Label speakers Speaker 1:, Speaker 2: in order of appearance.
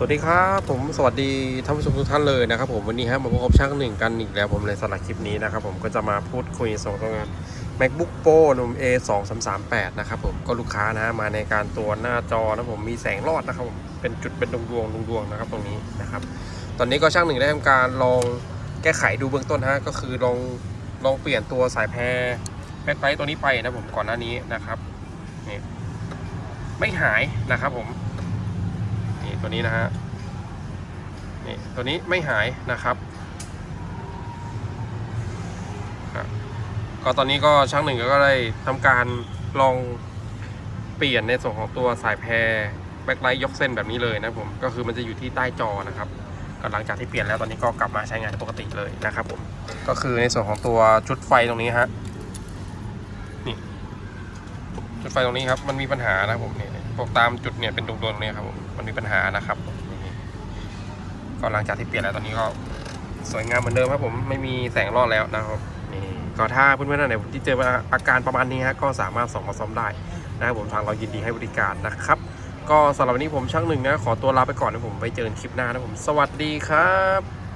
Speaker 1: สวัสดีครับผมสวัสดีท่านผู้ชมทุกท่านเลยนะครับผมวันนี้ฮะมาพบกับช่างหนึ่งกันอีกแล้วผมในสำหรับคลิปนี้นะครับผมก็จะมาพูดคุยส่งตัวงาน macbook pro นุ่ม a 2 3 3 8นะครับผมก็ลูกค้านะฮะมาในการตัวหน้าจอนะผมมีแสงรอดนะครับผมเป็นจุดเป็นดวงดวงดวงนะครับตรงนี้นะครับตอนนี้ก็ช่างหนึ่งได้ทำการลองแก้ไขดูเบื้องต้นฮะก็คือลองลองเปลี่ยนตัวสายแพรแบ็คไลท์ตัวนี้ไปนะผมก่อนหน้านี้นะครับนี่ไม่หายนะครับผม ตัวนี้นะฮะนี่ตัวนี้ไม่หายนะครับก็ตอนนี้ก็ช่างหนึ่งก็ได้ทำการลองเปลี่ยนในส่วนของตัวสายแพรแบ็คไลท์ยกเส้นแบบนี้เลยนะผมก็คือมันจะอยู่ที่ใต้จอนะครับก็หลังจากที่เปลี่ยนแล้วตอนนี้ก็กลับมาใช้งานปกติเลยนะครับผมก็คือในส่วนของตัวชุดไฟตรงนี้ฮะนี่ชุดไฟตรงนี้ครับมันมีปัญหานะผมเนี่ย พวกตามจุดเนี่ยเป็นดวงๆตรงนี้ครับมันมีปัญหานะครับนี่ก็หลังจากที่เปลี่ยนแล้วตอนนี้ก็สวยงามเหมือนเดิมครับผมไม่มีแสงรอดแล้วนะครับนี่ก็ถ้าเพื่อนๆท่านไหนที่เจออาการประมาณนี้ฮะก็สามารถส่งมาซ่อมได้นะครับผมทางเรายินดีให้บริการนะครับ ก็สำหรับวันนี้ผมช่างหนึ่งนะขอตัวลาไปก่อนนะผมไปเจอกันคลิปหน้านะผม สวัสดีครับ